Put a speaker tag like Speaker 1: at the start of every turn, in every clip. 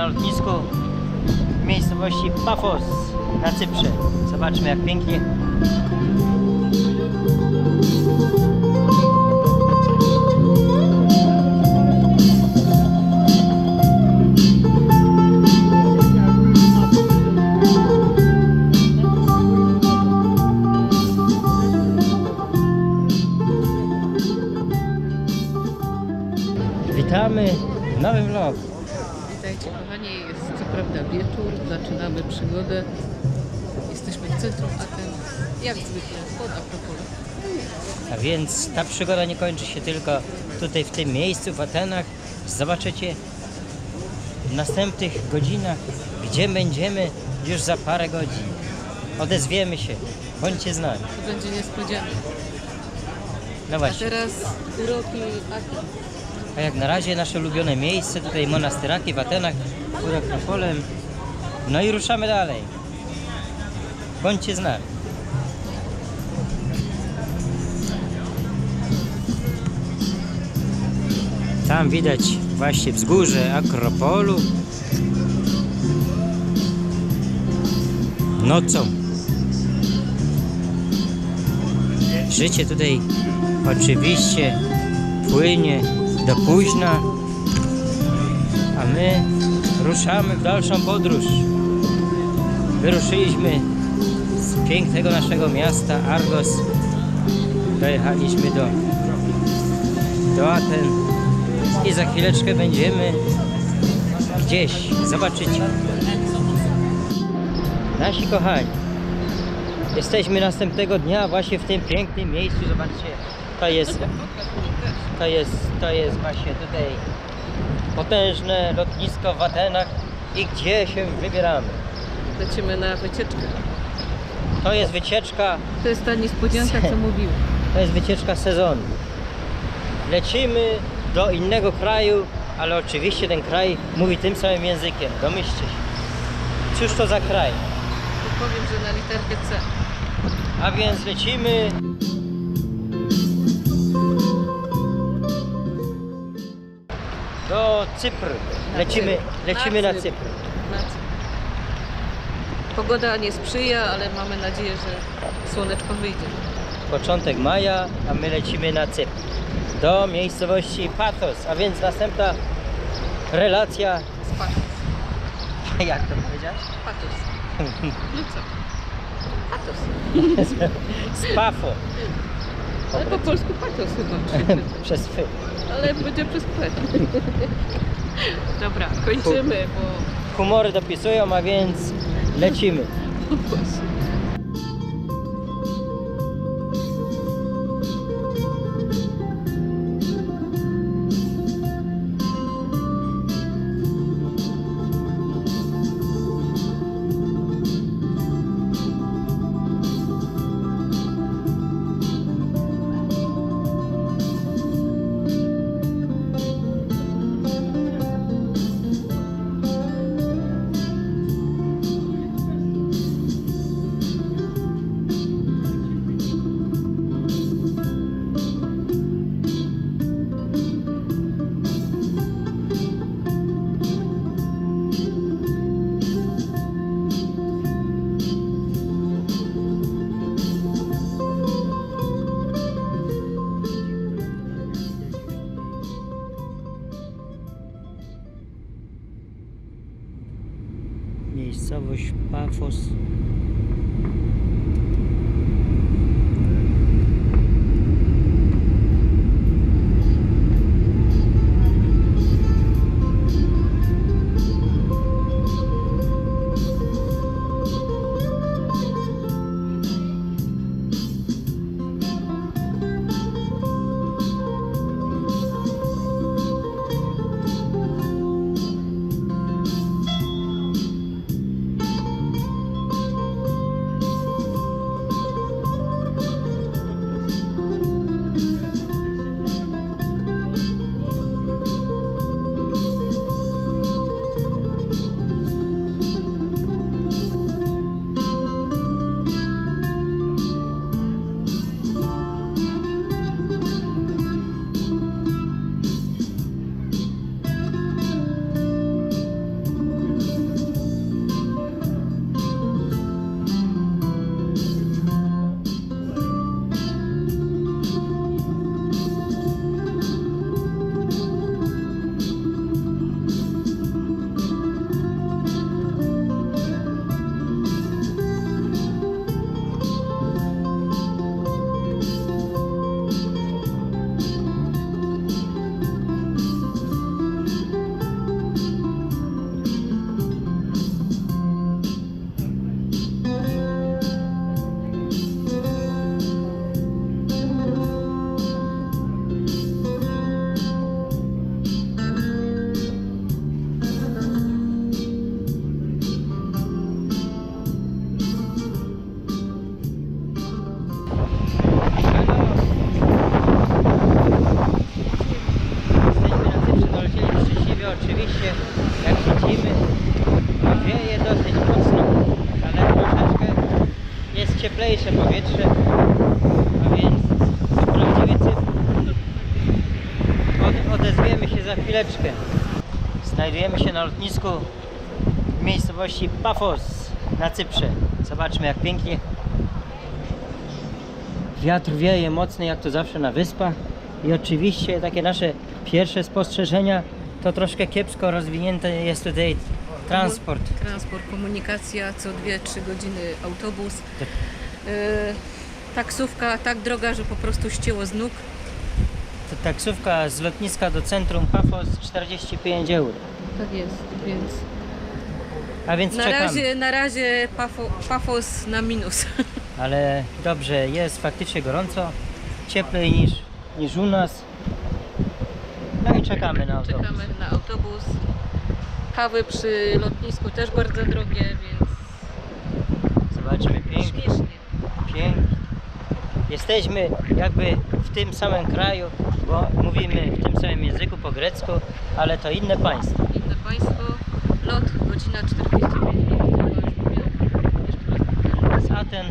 Speaker 1: Na lotnisku w miejscowości Pafos na Cyprze. Zobaczmy jak pięknie. Witamy w nowym vlogu.
Speaker 2: Witajcie kochani, jest co prawda wieczór, Jesteśmy w centrum Aten, jak zwykle pod Akropolem.
Speaker 1: A więc ta przygoda nie kończy się tylko tutaj w tym miejscu, w Atenach. Zobaczycie w następnych godzinach, gdzie będziemy już za parę godzin. Odezwiemy się, bądźcie z nami.
Speaker 2: To będzie niespodzianka.
Speaker 1: No
Speaker 2: A
Speaker 1: właśnie,
Speaker 2: teraz uroki Aten.
Speaker 1: a jak na razie nasze ulubione miejsce, tutaj monastyraki w Atenach, pod Akropolem. No i ruszamy dalej. Bądźcie z nami. Tam widać właśnie wzgórze Akropolu. Nocą. Życie tutaj oczywiście płynie do późna, a my ruszamy w dalszą podróż. Wyruszyliśmy z pięknego naszego miasta Argos. Dojechaliśmy do, do Aten i za chwileczkę będziemy gdzieś. Zobaczycie. Nasi kochani, jesteśmy następnego dnia właśnie w tym pięknym miejscu. Zobaczcie, to jest, to jest, to jest właśnie tutaj potężne lotnisko w Atenach i gdzie się wybieramy.
Speaker 2: Lecimy na wycieczkę.
Speaker 1: To jest wycieczka
Speaker 2: To jest ta niespodzianka, co mówiłem.
Speaker 1: To jest wycieczka sezonu. Lecimy do innego kraju, ale oczywiście ten kraj mówi tym samym językiem. Domyślcie się. Cóż to za kraj?
Speaker 2: Powiem, że na literkę C.
Speaker 1: A więc lecimy. Do Lecimy,
Speaker 2: Cypr.
Speaker 1: lecimy
Speaker 2: Na
Speaker 1: na
Speaker 2: Cypr. Pogoda nie sprzyja, ale mamy nadzieję, że słoneczko wyjdzie.
Speaker 1: Początek maja, a my lecimy na Cypr. Do miejscowości Pathos, a więc następna relacja.
Speaker 2: Z patos.
Speaker 1: Jak to powiedziałeś?
Speaker 2: Patos. No co? Patos.
Speaker 1: Z Pafo.
Speaker 2: Ale po polsku patos chyba.
Speaker 1: Przez fy.
Speaker 2: Ale będzie przez P. Dobra, kończymy, bo
Speaker 1: Humory dopisują, a więc lecimy. Miejscowość Pafos. Za chwileczkę. Znajdujemy się na lotnisku w miejscowości Pafos na Cyprze. Zobaczmy jak pięknie. Wiatr wieje mocny jak to zawsze na wyspach. I oczywiście takie nasze pierwsze spostrzeżenia to troszkę kiepsko rozwinięty jest tutaj transport.
Speaker 2: Transport, komunikacja, co 2-3 godziny autobus. E, taksówka tak droga, że po prostu ścięło z nóg.
Speaker 1: Taksówka z lotniska do centrum Pafos 45 euro.
Speaker 2: Tak jest, więc
Speaker 1: A więc
Speaker 2: na
Speaker 1: czekamy.
Speaker 2: razie, na razie pafo, Pafos na minus.
Speaker 1: Ale dobrze, jest faktycznie gorąco, cieplej niż, niż u nas. No i czekamy na autobus.
Speaker 2: Czekamy na autobus. Kawy przy lotnisku też bardzo drogie, więc
Speaker 1: Zobaczymy pięknie,
Speaker 2: śmiesznie.
Speaker 1: pięknie. Jesteśmy jakby w tym samym kraju, bo mówimy w tym samym języku po grecku, ale to inne państwo.
Speaker 2: Inne państwo. Lot godzina 45 minut.
Speaker 1: Z Aten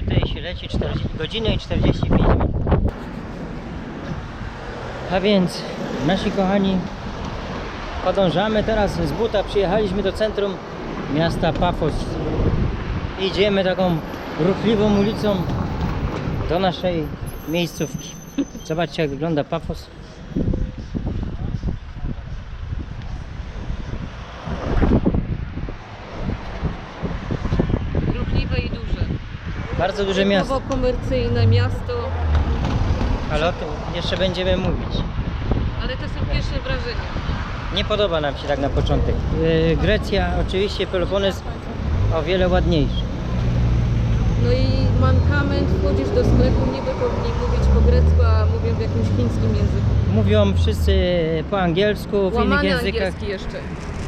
Speaker 1: tutaj się leci 40, godzinę i 45 minut. A więc nasi kochani podążamy teraz z buta. Przyjechaliśmy do centrum miasta Pafos. Idziemy taką ruchliwą ulicą do naszej miejscówki. Zobaczcie jak wygląda Pafos.
Speaker 2: Ruchliwe i duże.
Speaker 1: Bardzo duże miasto,
Speaker 2: komercyjne miasto,
Speaker 1: ale o tym jeszcze będziemy mówić.
Speaker 2: ale to są pierwsze wrażenia.
Speaker 1: Nie podoba nam się tak na początek. Yy, Grecja, oczywiście Pelopones o wiele ładniejszy.
Speaker 2: No i mankament, wchodzisz do sklepu, niby powinni mówić po grecku, a mówią w jakimś chińskim języku.
Speaker 1: Mówią wszyscy po angielsku, w innych
Speaker 2: Łamany
Speaker 1: językach.
Speaker 2: angielski jeszcze.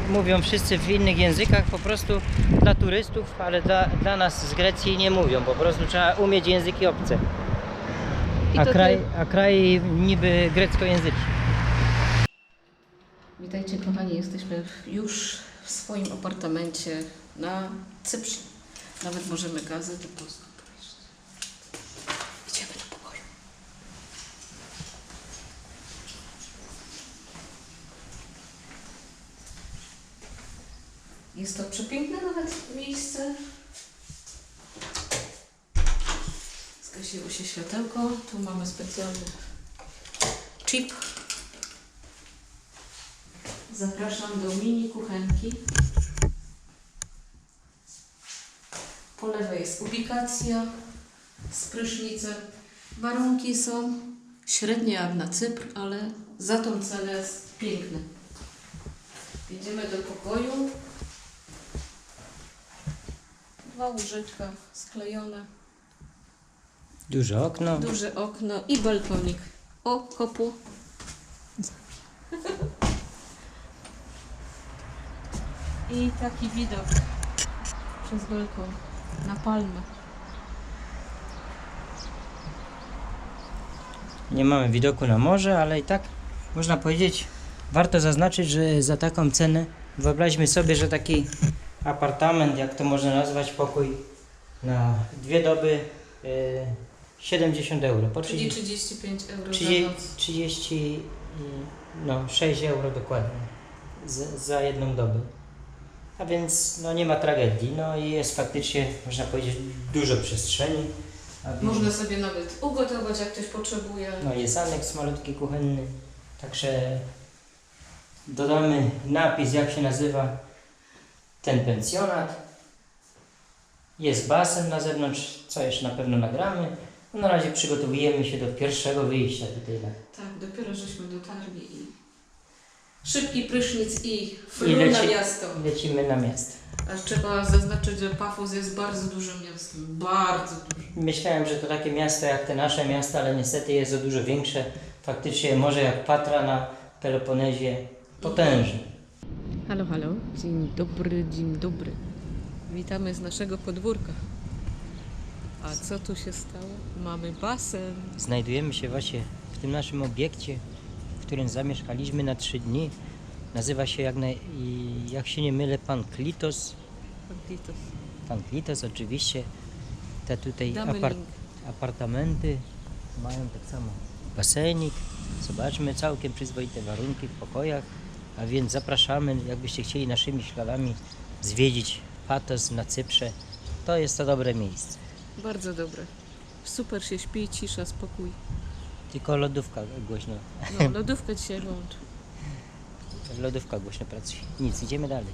Speaker 1: Mówią wszyscy w innych językach, po prostu dla turystów, ale dla, dla nas z Grecji nie mówią. Po prostu trzeba umieć języki obce.
Speaker 2: I
Speaker 1: A
Speaker 2: to
Speaker 1: kraj, a kraj niby greckojęzyczny.
Speaker 2: Witajcie kochani, jesteśmy w- już w swoim apartamencie na Cyprze. Nawet możemy gazetę polską powiedzieć. Idziemy do pokoju. Jest to przepiękne nawet miejsce. Zgasiło się światełko. Tu mamy specjalny chip Zapraszam do mini kuchenki. Po lewej jest ubikacja z prysznicem. Warunki są średnie jak na Cypr, ale za tą cenę jest piękne. Jedziemy do pokoju. Dwa łóżeczka sklejone,
Speaker 1: Duże okno.
Speaker 2: duże okno i balkonik. O, kopu. I taki widok przez balkon na palmę.
Speaker 1: Nie mamy widoku na morze, ale i tak można powiedzieć, warto zaznaczyć, że za taką cenę wyobraźmy sobie, że taki apartament, jak to można nazwać, pokój na dwie doby y, 70 euro. Po
Speaker 2: Czyli
Speaker 1: 30,
Speaker 2: 35 euro
Speaker 1: 30,
Speaker 2: za noc.
Speaker 1: 30 i, no 6 euro dokładnie z, za jedną dobę. A więc no nie ma tragedii, no i jest faktycznie, można powiedzieć, dużo przestrzeni.
Speaker 2: Można sobie nawet ugotować, jak ktoś potrzebuje.
Speaker 1: no jest aneks malutki kuchenny, także dodamy napis jak się nazywa ten pensjonat. Jest basen na zewnątrz, co jeszcze na pewno nagramy. No, na razie przygotowujemy się do pierwszego wyjścia tutaj na
Speaker 2: Tak, dopiero żeśmy dotarli i szybki prysznic i
Speaker 1: I
Speaker 2: flu na
Speaker 1: leci-
Speaker 2: miasto.
Speaker 1: lecimy na miasto.
Speaker 2: A trzeba zaznaczyć, że Pafos jest bardzo dużym miastem. Bardzo dużym.
Speaker 1: Myślałem, że to takie miasto jak te nasze miasta, ale niestety jest o dużo większe. Faktycznie może jak Patra na Peloponezie potężne.
Speaker 2: Halo, halo. Dzień dobry, dzień dobry. Witamy z naszego podwórka. A co tu się stało? Mamy basen.
Speaker 1: Znajdujemy się właśnie w tym naszym obiekcie, w którym zamieszkaliśmy na trzy dni. Nazywa się, jak, naj, i jak się nie mylę, Pan Klitos.
Speaker 2: Pantitos.
Speaker 1: Pan Klitos oczywiście. te tutaj apart apartamenty mają tak samo basenik. Zobaczmy, całkiem przyzwoite warunki w pokojach, a więc zapraszamy, jakbyście chcieli naszymi śladami zwiedzić Patos na Cyprze. To jest to dobre miejsce.
Speaker 2: Bardzo dobre. Super się śpi, cisza, spokój.
Speaker 1: Tylko lodówka głośno,
Speaker 2: No, lodówkę dzisiaj włącz.
Speaker 1: lodówka głośno pracuje. Nic, idziemy dalej.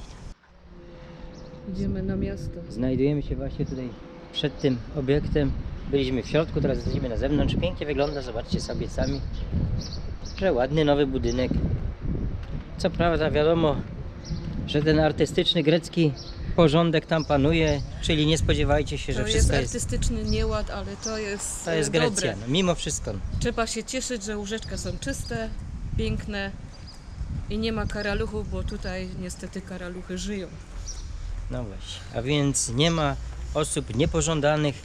Speaker 2: Idziemy na miasto.
Speaker 1: Znajdujemy się właśnie tutaj przed tym obiektem. Byliśmy w środku, teraz jesteśmy na zewnątrz. Pięknie wygląda, zobaczcie sobie sami, że ładny nowy budynek. Co prawda wiadomo, że ten artystyczny grecki porządek tam panuje, czyli nie spodziewajcie się, że
Speaker 2: To jest
Speaker 1: wszystko jest,
Speaker 2: artystyczny nieład, ale to jest,
Speaker 1: to jest
Speaker 2: e,
Speaker 1: Grecja.
Speaker 2: dobre.
Speaker 1: No, mimo wszystko.
Speaker 2: Trzeba się cieszyć, że łóżeczka są czyste, piękne i nie ma karaluchów, bo tutaj niestety karaluchy żyją.
Speaker 1: No właśnie. A więc nie ma osób niepożądanych.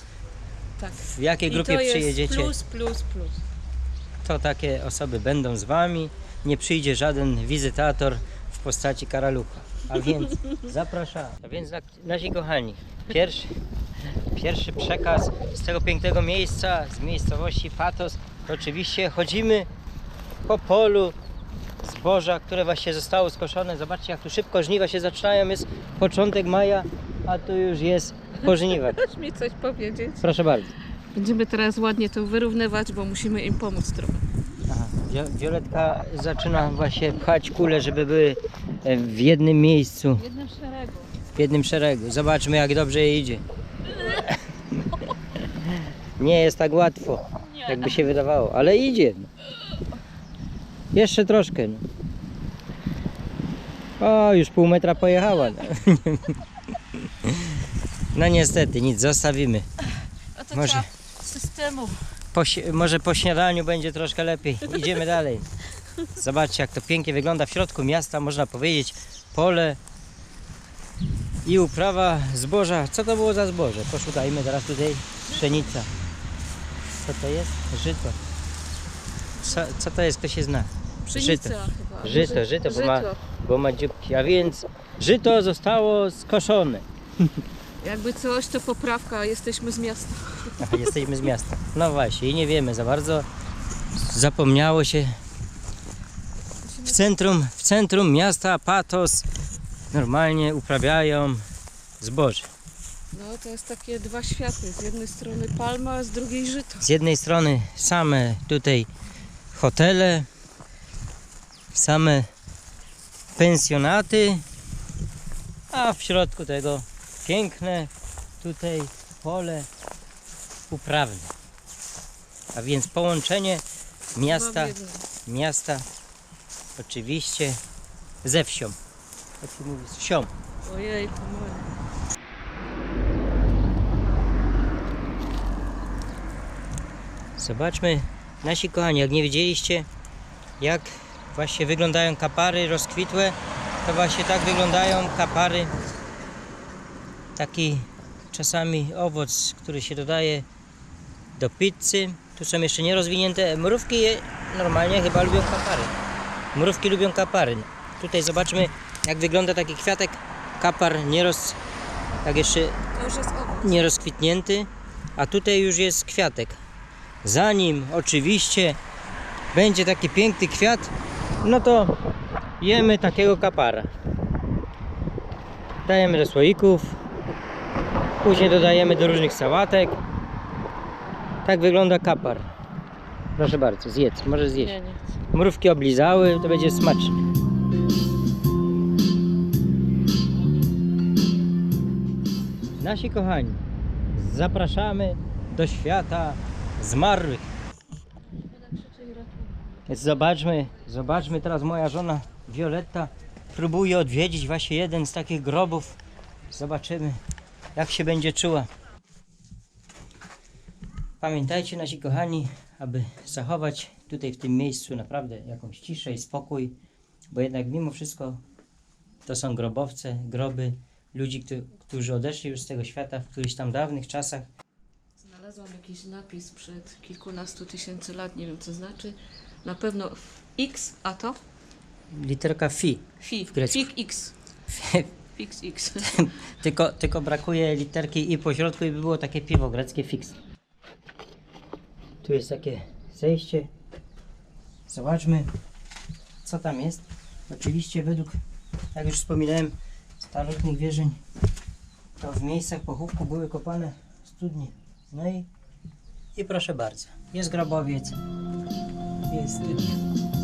Speaker 2: Tak.
Speaker 1: W jakiej
Speaker 2: I
Speaker 1: grupie
Speaker 2: to jest
Speaker 1: przyjedziecie,
Speaker 2: plus, plus, plus.
Speaker 1: To takie osoby będą z wami. Nie przyjdzie żaden wizytator w postaci karalucha. A więc zapraszam. A więc na- nasi kochani, pierwszy, pierwszy przekaz z tego pięknego miejsca, z miejscowości Patos, to oczywiście chodzimy po polu zboża, które właśnie zostało skoszone. Zobaczcie, jak tu szybko żniwa się zaczynają. Jest początek maja, a tu już jest po żniwach.
Speaker 2: Chcesz mi coś powiedzieć?
Speaker 1: Proszę bardzo.
Speaker 2: Będziemy teraz ładnie to wyrównywać, bo musimy im pomóc trochę.
Speaker 1: Aha, Wio- Violetka zaczyna właśnie pchać kule, żeby były e, w jednym miejscu,
Speaker 2: W jednym szeregu.
Speaker 1: w jednym szeregu. Zobaczmy jak dobrze jej idzie. Nie jest tak łatwo, jakby się wydawało, ale idzie. Jeszcze troszkę. No. O, już pół metra pojechała. No, niestety, nic, zostawimy.
Speaker 2: A to
Speaker 1: Może.
Speaker 2: Systemu.
Speaker 1: Po, może po śniadaniu będzie troszkę lepiej. Idziemy dalej. Zobaczcie, jak to pięknie wygląda w środku miasta, można powiedzieć, pole i uprawa zboża. Co to było za zboże? Poszukajmy teraz tutaj. Pszenica. Co to jest? Żyto. Co, co to jest? Kto się zna?
Speaker 2: Pszenica
Speaker 1: Żyto.
Speaker 2: chyba.
Speaker 1: Żyto, żyto, bo ma, bo ma dzióbki. A więc żyto zostało skoszone.
Speaker 2: Jakby coś, to poprawka, jesteśmy z miasta.
Speaker 1: Aha, jesteśmy z miasta. No właśnie, i nie wiemy za bardzo. Zapomniało się. W centrum, w centrum miasta Patos normalnie uprawiają zboże.
Speaker 2: No to jest takie dwa światy. Z jednej strony palma, a z drugiej żyto.
Speaker 1: Z jednej strony same tutaj hotele, same pensjonaty, a w środku tego piękne tutaj pole uprawne. A więc połączenie miasta miasta oczywiście ze wsią. Jak się mówi? Z wsią.
Speaker 2: Ojej.
Speaker 1: Zobaczmy, nasi kochani, jak nie widzieliście, jak właśnie wyglądają kapary rozkwitłe, to właśnie tak wyglądają kapary. Taki czasami owoc, który się dodaje do pizzy. Tu są jeszcze nierozwinięte mrówki, je normalnie chyba lubią kapary. Mrówki lubią kapary. Tutaj zobaczmy, jak wygląda taki kwiatek. Kapar nieroz, tak jeszcze nierozkwitnięty, a tutaj już jest kwiatek. Zanim oczywiście będzie taki piękny kwiat, no to jemy takiego kapara. Dajemy do słoików, później dodajemy do różnych sałatek. Tak wygląda kapar. Proszę bardzo, zjedz, może zjeść.
Speaker 2: Nie, nie chcę.
Speaker 1: Mrówki oblizały, to będzie smaczne. Nasi kochani, zapraszamy do świata zmarłych. Zobaczmy, zobaczmy teraz moja żona Violetta próbuje odwiedzić właśnie jeden z takich grobów. Zobaczymy jak się będzie czuła. Pamiętajcie nasi kochani, aby zachować tutaj w tym miejscu naprawdę jakąś ciszę i spokój, bo jednak mimo wszystko to są grobowce, groby ludzi, któ- którzy odeszli już z tego świata w którychś tam dawnych czasach.
Speaker 2: Znalazłam jakiś napis przed kilkunastu tysięcy lat, nie wiem co znaczy. Na pewno X, a to?
Speaker 1: Literka fi.
Speaker 2: Fi,
Speaker 1: W grecku.
Speaker 2: Fig X. Fix X.
Speaker 1: Tylko, tylko brakuje literki i po środku i by było takie piwo greckie fix. Tu jest takie zejście. Zobaczmy, co tam jest. Oczywiście według, jak już wspominałem, starożytnych wierzeń, to w miejscach pochówku były kopane studnie. No i, i proszę bardzo, jest grobowiec, jest studnia.